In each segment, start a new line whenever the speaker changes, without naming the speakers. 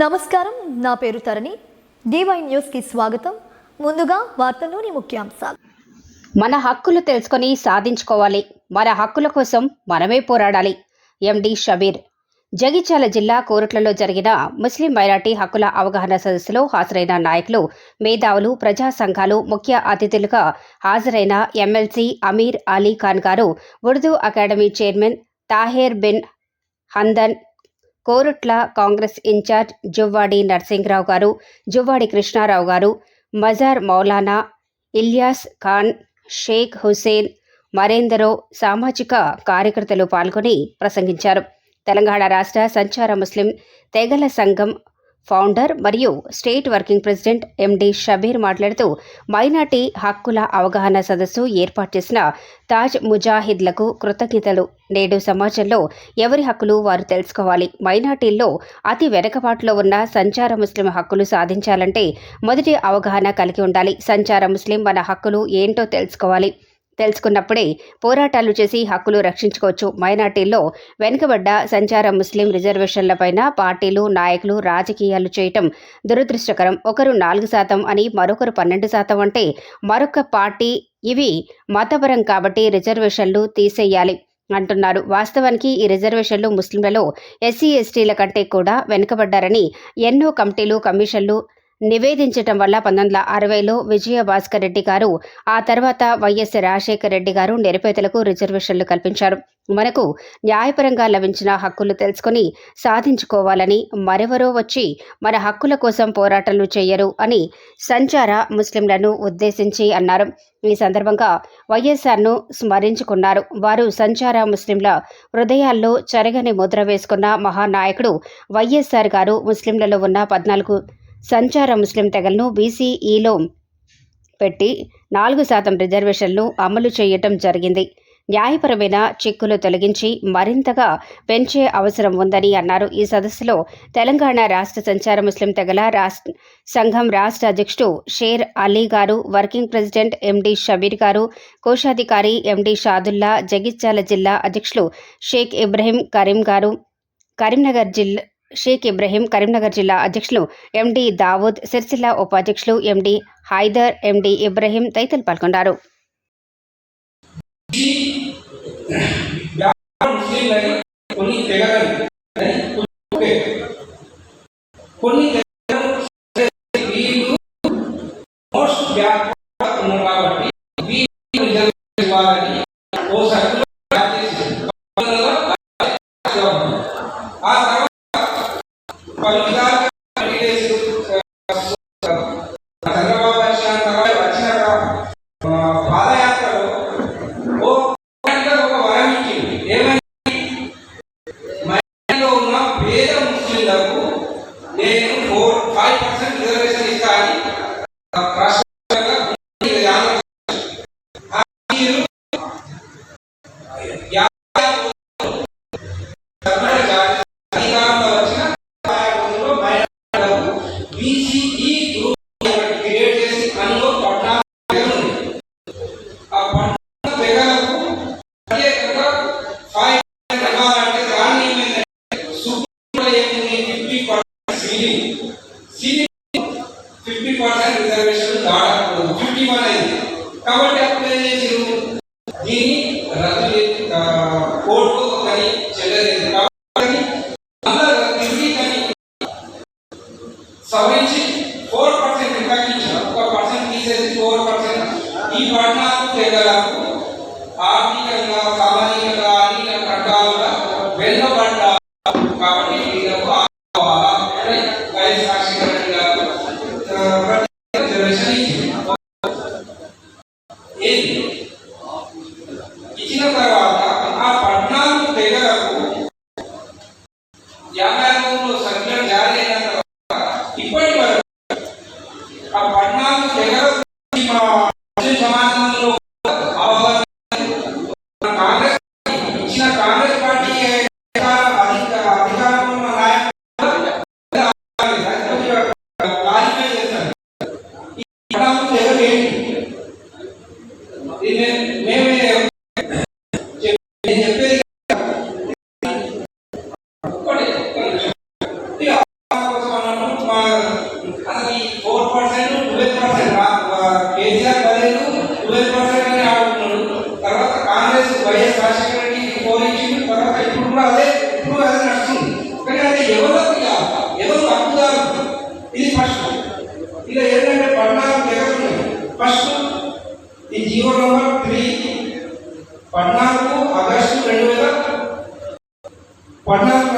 నమస్కారం నా పేరు తరణి. డివై న్యూస్కి స్వాగతం. ముందుగా వార్తల్లోని ముఖ్యాంశాలు.
మన హక్కులు తెలుసుకొని సాధించుకోవాలి. మన హక్కుల కోసం మనమే పోరాడాలి. ఎండి షబీర్ జగిత్యాల జిల్లా కోరుట్లలో జరిగిన ముస్లిం మైనార్టీ హక్కుల అవగాహన సదస్సులో హాజరైన నాయకులు మేధావులు ప్రజా సంఘాలు ముఖ్య అతిథులుగా హాజరైన ఎమ్మెల్సీ అమీర్ అలీ ఖాన్ గారు Urdu academy chairman Taher bin Hamdan Korutla Congress incharge Juvvadi Narsingrao గారు జువ్వాడి కృష్ణారావు గారు మజార్ మౌలానా ఇలియాస్ ఖాన్ షేక్ హుసేన్ మరేందరో సామాజిక కార్యకర్తలు పాల్గొని ప్రసంగించారు. తెలంగాణ రాష్ట్ర సంచార ముస్లిం తెగల సంఘం ఫౌండర్ మరియు state working president MD Shabbir మాట్లాడుతూ మైనార్టీ హక్కుల అవగాహన సదస్సు ఏర్పాటు చేసిన తాజ్ ముజాహిద్లకు కృతజ్ఞతలు నేడు సమాజంలో ఎవరి హక్కులు వారు తెలుసుకోవాలి. మైనార్టీల్లో అతి వెనకబాటులో ఉన్న సంచార ముస్లిం హక్కులు సాధించాలంటే మొదటి అవగాహన కలిగి ఉండాలి. సంచార ముస్లిం మన హక్కులు ఏంటో తెలుసుకోవాలి. తెలుసుకున్నప్పుడే పోరాటాలు చేసి హక్కులు రక్షించుకోవచ్చు. మైనార్టీల్లో వెనుకబడ్డ సంచార ముస్లిం రిజర్వేషన్లపైన పార్టీలు నాయకులు రాజకీయాలు చేయటం దురదృష్టకరం. ఒకరు నాలుగు శాతం అని మరొకరు పన్నెండు శాతం అంటే మరొక పార్టీ ఇవి మతపరం కాబట్టి రిజర్వేషన్లు తీసేయాలి అంటున్నారు. వాస్తవానికి ఈ రిజర్వేషన్లు ముస్లింలలో ఎస్సీ ఎస్టీల కంటే కూడా వెనుకబడ్డారని ఎన్నో కమిటీలు కమిషన్లు నివేదించటం వల్ల పంతొమ్మిది వందల అరవైలో విజయ భాస్కర్ రెడ్డి గారు ఆ తర్వాత వైఎస్ రాజశేఖర రెడ్డి గారు నిరుపేదలకు రిజర్వేషన్లు కల్పించారు. మనకు న్యాయపరంగా లభించిన హక్కులు తెలుసుకొని సాధించుకోవాలని మరెవరో వచ్చి మన హక్కుల కోసం పోరాటాలు చేయరు అని సంచార ముస్లింలను ఉద్దేశించి అన్నారు. ఈ సందర్భంగా వైఎస్ఆర్ను స్మరించుకున్నారు. వారు సంచార ముస్లింల హృదయాల్లో చెరగని ముద్ర వేసుకున్న మహానాయకుడు వైఎస్ఆర్ గారు ముస్లింలలో ఉన్న పద్నాలుగు సంచార ముస్లిం తెగలను బీసీఈలో పెట్టి నాలుగు శాతం రిజర్వేషన్లు అమలు చేయటం జరిగింది. న్యాయపరమైన చిక్కులు తొలగించి మరింతగా పెంచే అవసరం ఉందని అన్నారు. ఈ సదస్సులో తెలంగాణ రాష్ట్ర సంచార ముస్లిం తెగల రాష్ట్ర సంఘం రాష్ట్ర అధ్యక్షుడు షేర్ అలీ గారు వర్కింగ్ ప్రెసిడెంట్ ఎండి షబీర్ గారు కోశాధికారి ఎండి షాదుల్లా జగిత్యాల జిల్లా అధ్యక్షులు షేక్ ఇబ్రహీం కరీం గారు కరీంనగర్ జిల్లా షేక్ ఇబ్రహీం కరీంనగర్ జిల్లా అధ్యక్షులు ఎండి దావూద్ సిరిసిల్ల ఉపాధ్యక్షులు ఎండి హైదర్ ఎండి ఇబ్రహీం తదితరులు పాల్గొన్నారు.
కొన్ని సవరించి ఫోర్ పర్సెంట్ తగ్గించారు ఒక పర్సెంట్ తీసేసి ఫోర్ పర్సెంట్. ఈ పద్నాలుగు తెగలకు ఆర్థికంగా సామాజికంగా అన్ని రకాలుగా వెనుకబడ్డారు. కాబట్టి ట్వెల్వ్ పర్సెంట్ కేసీఆర్ పదిహేను అని తర్వాత కాంగ్రెస్ వైఎస్ రాజశేఖర రెడ్డి ఫోర్ ఇప్పుడు అదే నడుస్తుంది కానీ అది ఎవరు ఎవరు హక్కుదారు ఇది ఫస్ట్ ఇలా ఏంటంటే పద్నాలుగు లెక్కలు ఫస్ట్ ఈ జీవో నెంబర్ త్రీ పద్నాలుగు ఆగస్టు రెండు వేల పద్నాలుగు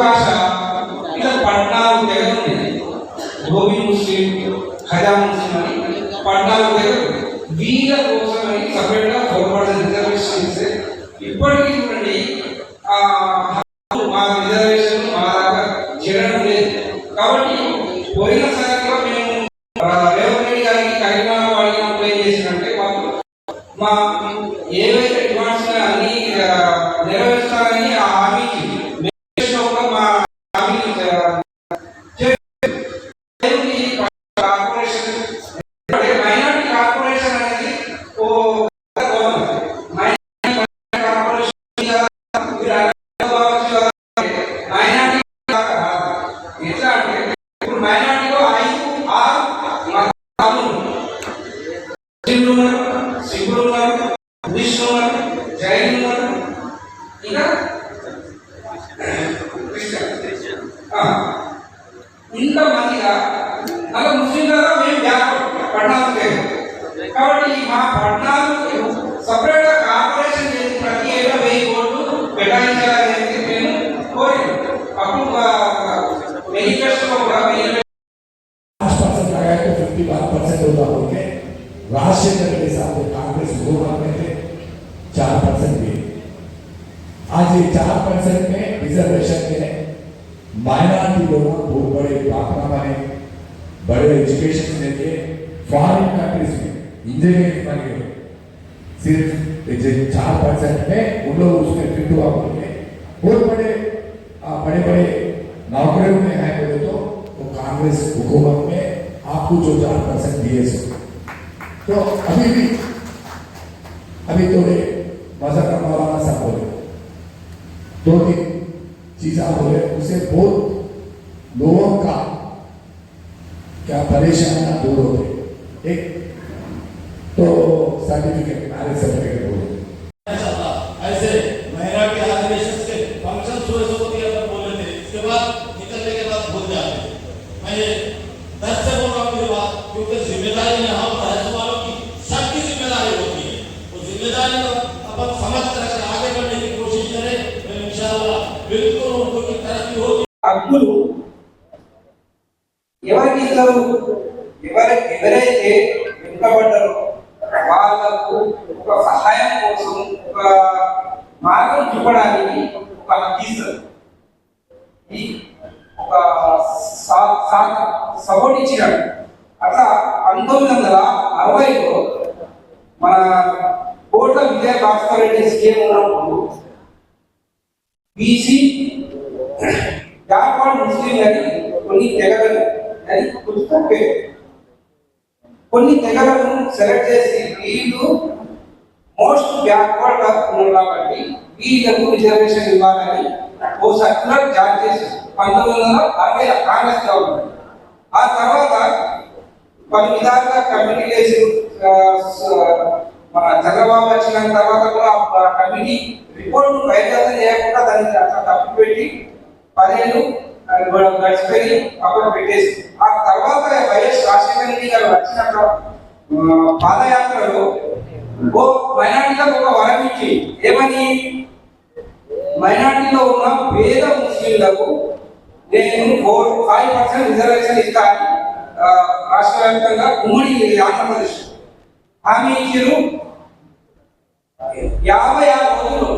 భాష ఇలా పట్నాలు దగ్గర ఉన్నాయి గోబీ ముస్లిం ఖజా ముస్లిం అని పట్నాలు దగ్గర వీళ్ళ కోసమని సపరేట్గా గా రిజర్వేషన్ ఇస్తే ఇప్పటికీ చూడండి ఆ మా రిజర్వేషన్ మా దాకా చేరడం లేదు. కాబట్టి పోయినసారిగా మేము రేవంత్ రెడ్డి గారికి కరీంనగర్ అడిగినప్పుడు ఏం చేసినంటే వాళ్ళు మా ఏవైతే కాబట్టి మా పట్టణాలు సపరేట్ గా కార్పొరేషన్ చేసి ప్రతి ఏటా వెయ్యి కోట్లు కేటాయించాలని మేము కోరినాం అప్పుడు మేనిఫెస్టోలో కూడా మేనిఫెస్టో
पाँच परसेंट लगाए तो फिफ्टी वन परसेंट होगा बोल के राजशेखर के साथ में कांग्रेस दो में थे चार परसेंट भी आज ये चार परसेंट में रिजर्वेशन में माइनॉरिटी लोग बहुत बड़े डॉक्टर बने बड़े एजुकेशन लेके फॉरेन कंट्रीज में इंजीनियरिंग गए सिर्फ़ चार परसेंट में उन लोग उसमें फिट हुआ बोल के बहुत बड़े बड़े बड़े नौकरियों में है बोले तो वो कांग्रेस हुकूमत में आपको जो चार परसेंट दिए तो अभी भी अभी थोड़े मज़ा का मौलाना साहब बोले दो तीन चीजा बोले उसे बहुत लोगों का क्या परेशानियाँ दूर होते एक तो सर्टिफिकेट मैरिज सर्टिफिकेट बोले
ऐसे महिला के आदिवेशन के फंक्शन सुबह सुबह दिया पर बोल रहे थे इसके बाद निकलने के बाद भूल जाते थे मैं ये दस से बोल रहा हूँ मेरी बात क्योंकि जिम्मेदारी यहाँ पर है वालों की सबकी जिम्मेदारी होती है वो जिम्मेदारी को अपन समझ कर अगर आगे बढ़ने की कोशिश करें तो इंशाल्लाह बिल्कुल उनको की तरक्की होगी
హక్కులు ఎవరికి ఇస్తారు ఎవరి ఎవరైతే వెనుకబడ్డారో వాళ్ళకు ఒక సహాయం కోసం ఒక మార్గం చూపడానికి ఒక హక్కు ఈ ఒక సపోర్ట్ ఇచ్చినాడు. అట్లా పంతొమ్మిది వందల అరవైలో మన కోట్ల విజయ భాస్కర్ రెడ్డి సీఎం ఉన్నప్పుడు బీసీ జార్ఖండ్ ముస్లిం అని కొన్ని తెగలను అని పుస్తకం పేరు కొన్ని తెగలను సెలెక్ట్ చేసి వీళ్ళు మోస్ట్ బ్యాక్వర్డ్గా కాబట్టి వీళ్ళకు రిజర్వేషన్ ఇవ్వాలని ఓ సర్క్యులర్ జారీ చేసి పంతొమ్మిది వందల అరవై కాంగ్రెస్ గవర్నమెంట్. ఆ తర్వాత పలు విధాలుగా కమ్యూనికేషన్ మన చంద్రబాబు వచ్చిన తర్వాత కూడా ఆ కమిటీ రిపోర్ట్ బయట చేయకుండా దాన్ని అట్లా తప్పు పెట్టి పదేళ్ళు ఆ, గ- గడిచిపోయి అక్కడ పెట్టేసి. ఆ తర్వాత వైఎస్ రాజశేఖర రెడ్డి గారు వచ్చినప్పుడు పాదయాత్రలో ఓ మైనార్టీలకు ఒక వరం ఇచ్చి ఏమని? మైనార్టీలో ఉన్న పేద ముస్లింలకు నేను ఫోర్ ఫైవ్ పర్సెంట్ రిజర్వేషన్ ఇస్తాను రాష్ట్ర వ్యాప్తంగా ఉమ్మడి ఆంధ్రప్రదేశ్ హామీ ఇచ్చారు యాభై ఆరు రోజులు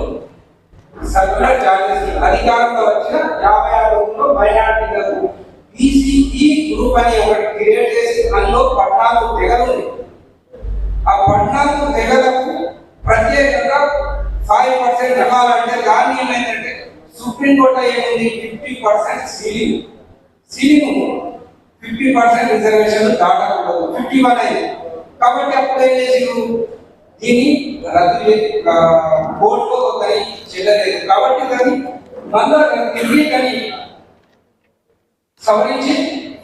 సర్కులర్ జారీ అధికారంలో వచ్చిన యాభై ఆరు రోజుల్లో మైనార్టీలకు బీసీఈ గ్రూప్ అని ఒకటి క్రియేట్ చేసి అందులో పద్నాలుగు తెగలు ఆ పద్నాలుగు తెగలకు ప్రత్యేకంగా ఫైవ్ పర్సెంట్ ఇవ్వాలంటే దాన్ని ఏమైందంటే సుప్రీంకోర్టు ఏముంది? Fifty percent ceiling ceiling fifty percent reservation దాటకూడదు. Fifty one అయింది. కాబట్టి అప్పుడు ఏం చేసిండు దీన్ని రద్దు చేసి కోర్టులో ఒకరి చెల్లలేదు. కాబట్టి కానీ మళ్ళా తిరిగి కానీ సవరించి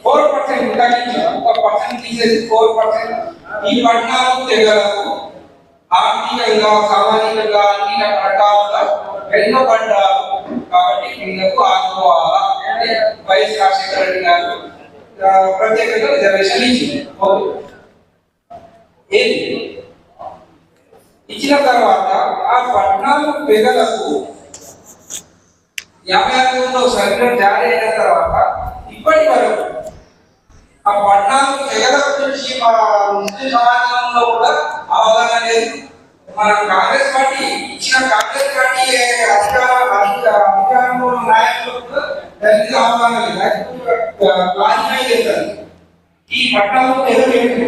ఫోర్ పర్సెంట్ తగ్గించి ఒక పర్సెంట్ తీసేసి ఫోర్ పర్సెంట్ ఈ పట్టణాలు తెగలకు ఆర్థికంగా సామాజికంగా అన్ని ఎన్నో పడ్డారు. కాబట్టి వీళ్ళకు ఆదుకోవాలా? అని వైఎస్ రాజశేఖర రెడ్డి గారు ప్రత్యేకంగా రిజర్వేషన్ ఇచ్చింది. ఓకే. ఏంటి ఇచ్చిన తర్వాత ఆ పద్నాలుగు పెగలకు యాభై ఆరులో జారీ అయిన తర్వాత ఇప్పటి వరకు ఆ పద్నాలుగు తెగల గురించి మా ముస్లిం సమాజంలో కూడా అవగాహన లేదు. మన కాంగ్రెస్ పార్టీ ఇచ్చిన కాంగ్రెస్ పార్టీ అధికారంలో నాయకులకు అవగాహన లేదు. చేస్తారు. ఈ పద్నాలుగు తెగలు ఏంటి